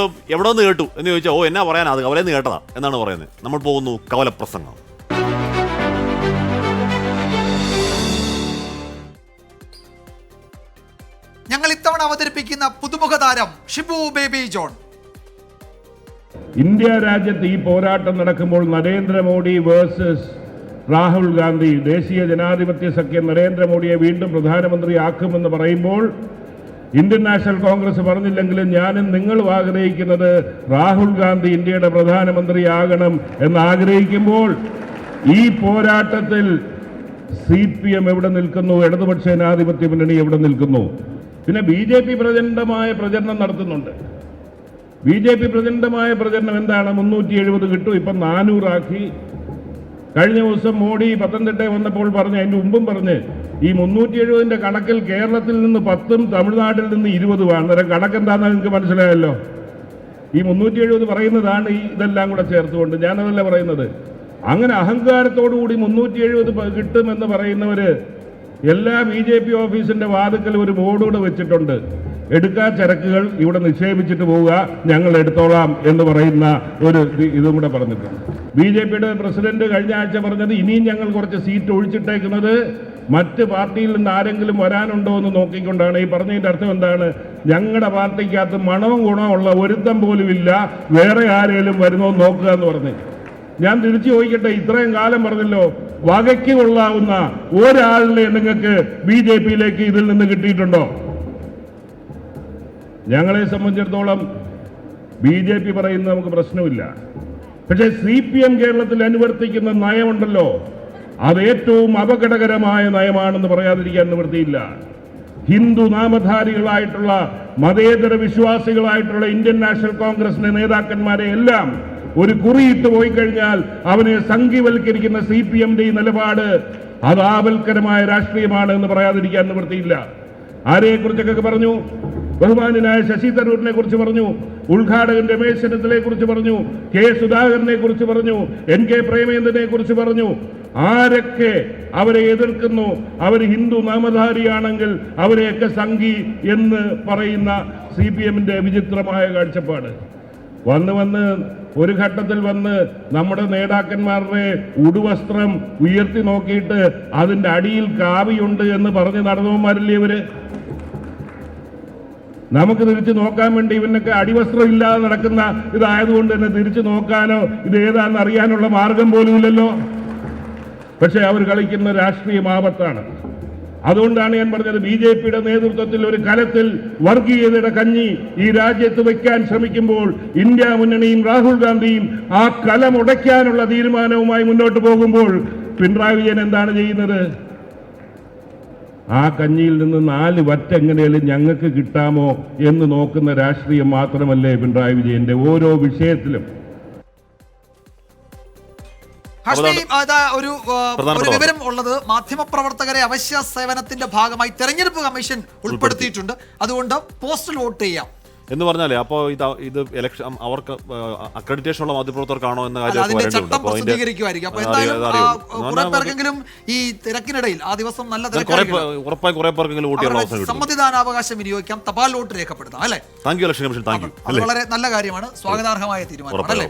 എവിടെ നിന്ന് കേട്ടു? എന്ന് ചോദിച്ചാൽ ഓ എന്നാ പറയാനാ? അത് കവലെന്ന് കേട്ടതാ. എന്നാണ് പറയുന്നത്. നമ്മൾ പോകുന്നു കവലപ്രസംഗം. ഞങ്ങൾ ഇത്തവണ അവതരിപ്പിക്കുന്ന പുതുമുഖ താരം ഷിബു ബേബി ജോൺ. ഇന്ത്യ രാജ്യത്ത് ഈ പോരാട്ടം നടക്കുമ്പോൾ നരേന്ദ്രമോദി വേഴ്സസ് രാഹുൽ ഗാന്ധി ദേശീയ ജനാധിപത്യ സഖ്യം നരേന്ദ്രമോദിയെ വീണ്ടും പ്രധാനമന്ത്രി പ്രധാനമന്ത്രിയാക്കുമെന്ന് പറയുമ്പോൾ ഇന്ത്യൻ നാഷണൽ കോൺഗ്രസ് പറഞ്ഞില്ലെങ്കിലും ഞാനും നിങ്ങളും ആഗ്രഹിക്കുന്നത് രാഹുൽ ഗാന്ധി ഇന്ത്യയുടെ പ്രധാനമന്ത്രിയാകണം എന്ന് ആഗ്രഹിക്കുമ്പോൾ ഈ പോരാട്ടത്തിൽ സി പി എം എവിടെ നിൽക്കുന്നു? ഇടതുപക്ഷ ജനാധിപത്യ മുന്നണി എവിടെ നിൽക്കുന്നു? പിന്നെ ബി ജെ പി പ്രചണ്ഡമായ പ്രചരണം നടത്തുന്നുണ്ട്. ബി ജെ പി പ്രചണ്ഡമായ പ്രചരണം എന്താണ്? മുന്നൂറ്റി എഴുപത് കിട്ടും ഇപ്പം നാനൂറാക്കി. കഴിഞ്ഞ ദിവസം മോഡി പത്തനംതിട്ട വന്നപ്പോൾ പറഞ്ഞ് അതിന്റെ മുമ്പും പറഞ്ഞ് ഈ മുന്നൂറ്റി എഴുപതിന്റെ കണക്കിൽ കേരളത്തിൽ നിന്ന് പത്തും തമിഴ്നാട്ടിൽ നിന്ന് ഇരുപതുമാണ് അന്നേരം കണക്കെന്താണെന്ന് നിങ്ങൾക്ക് മനസ്സിലായല്ലോ? ഈ മുന്നൂറ്റി എഴുപത് പറയുന്നതാണ് ഈ ഇതെല്ലാം കൂടെ ചേർത്തുകൊണ്ട് ഞാനതല്ല പറയുന്നത്. അങ്ങനെ അഹങ്കാരത്തോടുകൂടി മുന്നൂറ്റി എഴുപത് കിട്ടുമെന്ന് പറയുന്നവര് എല്ലാ ബി ജെ പി ഓഫീസിന്റെ വാതുക്കൽ ഒരു ബോർഡൂടെ വെച്ചിട്ടുണ്ട്. എടുക്കാ ചരക്കുകൾ ഇവിടെ നിക്ഷേപിച്ചിട്ട് പോവുക ഞങ്ങൾ എടുത്തോളാം എന്ന് പറയുന്ന ഒരു ഇതും കൂടെ പറഞ്ഞിട്ടുണ്ട്. ബി ജെ പിയുടെ പ്രസിഡന്റ് കഴിഞ്ഞ ആഴ്ച പറഞ്ഞത് ഇനിയും ഞങ്ങൾ കുറച്ച് സീറ്റ് ഒഴിച്ചിട്ടേക്കുന്നത് മറ്റ് പാർട്ടിയിൽ നിന്ന് ആരെങ്കിലും വരാനുണ്ടോ എന്ന് നോക്കിക്കൊണ്ടാണ്. ഈ പറഞ്ഞതിന്റെ അർത്ഥം എന്താണ്? ഞങ്ങളുടെ പാർട്ടിക്കകത്ത് മണവും ഗുണമുള്ള ഒരുത്തം പോലും ഇല്ല. വേറെ ആരെങ്കിലും വരുന്നോ നോക്കുക എന്ന് പറഞ്ഞു. ഞാൻ തിരിച്ചു ചോദിക്കട്ടെ ഇത്രയും കാലം പറഞ്ഞല്ലോ വകയ്ക്ക് കൊള്ളാവുന്ന ഒരാളിനെ നിങ്ങൾക്ക് ബി ജെ പിയിലേക്ക് ഇതിൽ നിന്ന് കിട്ടിയിട്ടുണ്ടോ? ഞങ്ങളെ സംബന്ധിച്ചിടത്തോളം ബി ജെ പി പറയുന്നത് നമുക്ക് പ്രശ്നമില്ല. പക്ഷേ സി പി എം കേരളത്തിൽ അനുവർത്തിക്കുന്ന നയമുണ്ടല്ലോ. അത് ഏറ്റവും അപകടകരമായ നയമാണെന്ന് പറയാതിരിക്കാൻ നിവൃത്തിയില്ല. ഹിന്ദു നാമധാരികളായിട്ടുള്ള മതേതര വിശ്വാസികളായിട്ടുള്ള ഇന്ത്യൻ നാഷണൽ കോൺഗ്രസിന്റെ നേതാക്കന്മാരെ എല്ലാം ഒരു കുറിയിട്ട് പോയി കഴിഞ്ഞാൽ അവനെ സംഘീവൽക്കരിക്കുന്ന സി പി എമ്മിന്റെ ഈ നിലപാട് അത് ആവൽക്കരമായ രാഷ്ട്രീയമാണ് എന്ന് പറയാതിരിക്കാൻ നിവൃത്തിയില്ല. ആരെക്കുറിച്ചൊക്കെ പറഞ്ഞു? ബഹുമാനായ ശശി തരൂരിനെ കുറിച്ച് പറഞ്ഞു. ഉദ്ഘാടകൻ രമേശ് ചെന്നിത്തലയെ കുറിച്ച് പറഞ്ഞു കെ സുധാകരനെ കുറിച്ച് പറഞ്ഞു എൻ കെ പ്രേമേന്ദ്രനെ കുറിച്ച് പറഞ്ഞു. ആരൊക്കെ അവരെ എതിർക്കുന്നു? അവർ ഹിന്ദു നാമധാരിയാണെങ്കിൽ അവരെയൊക്കെ സംഘി എന്ന് പറയുന്ന സി പി എമ്മിന്റെ വിചിത്രമായ കാഴ്ചപ്പാട്. വന്ന് വന്ന് ഒരു ഘട്ടത്തിൽ വന്ന് നമ്മുടെ നേതാക്കന്മാരുടെ ഉടുവസ്ത്രം ഉയർത്തി നോക്കിയിട്ട് അതിന്റെ അടിയിൽ കാവിയുണ്ട് എന്ന് പറഞ്ഞ് നടന്നവന്മാരില്ലേ ഇവർ? നമുക്ക് തിരിച്ചു നോക്കാൻ വേണ്ടി ഇവനൊക്കെ അടിവസ്ത്രം ഇല്ലാതെ നടക്കുന്ന ഇതായതുകൊണ്ട് തന്നെ തിരിച്ചു നോക്കാനോ ഇത് ഏതാണെന്ന് അറിയാനുള്ള മാർഗം പോലും ഇല്ലല്ലോ. പക്ഷെ അവർ കളിക്കുന്ന രാഷ്ട്രീയ ആപത്താണ്. അതുകൊണ്ടാണ് ഞാൻ പറഞ്ഞത് ബി ജെ പിയുടെ നേതൃത്വത്തിൽ ഒരു കലത്തിൽ വർഗീയതയുടെ കഞ്ഞി ഈ രാജ്യത്ത് വയ്ക്കാൻ ശ്രമിക്കുമ്പോൾ ഇന്ത്യ മുന്നണിയും രാഹുൽ ഗാന്ധിയും ആ കലം ഉടയ്ക്കാനുള്ള തീരുമാനവുമായി മുന്നോട്ട് പോകുമ്പോൾ പിണറായി വിജയൻ എന്താണ് ചെയ്യുന്നത്? ആ കഞ്ഞിയിൽ നിന്ന് നാല് വറ്റ് എങ്ങനെയാലും ഞങ്ങൾക്ക് കിട്ടാമോ എന്ന് നോക്കുന്ന രാഷ്ട്രീയം മാത്രമല്ലേ പിണറായി വിജയന്റെ ഓരോ വിഷയത്തിലും. ഒരു ഒരു വിവരം ഉള്ളത് മാധ്യമപ്രവർത്തകരെ അവശ്യ സേവനത്തിന്റെ ഭാഗമായി തെരഞ്ഞെടുപ്പ് കമ്മീഷൻ ഉൾപ്പെടുത്തിയിട്ടുണ്ട്. അതുകൊണ്ട് പോസ്റ്റൽ വോട്ട് ചെയ്യാം. എന്ന് പറഞ്ഞാലേ അപ്പോൾ ഇത് ഇത് ഇലക്ഷൻ അവർക്ക് അക്രഡിറ്റേഷൻ ഉള്ള മാധ്യമപ്രവർത്തകർക്കാണോ എന്ന കാര്യം അപ്പൊ ഈ തിരക്കിനിടയിൽ ആ ദിവസം നല്ല ഉറപ്പായി കുറെ പേർക്കെങ്കിലും വോട്ട് അവസരം സമ്മതിദാനാവകാശം വിനിയോഗിക്കാം. തപാൽ വോട്ട് രേഖപ്പെടുത്താം അല്ലെ? Thank you election commission thank you വളരെ നല്ല കാര്യമാണ്. സ്വാഗതാർഹമായ ഉറപ്പായി.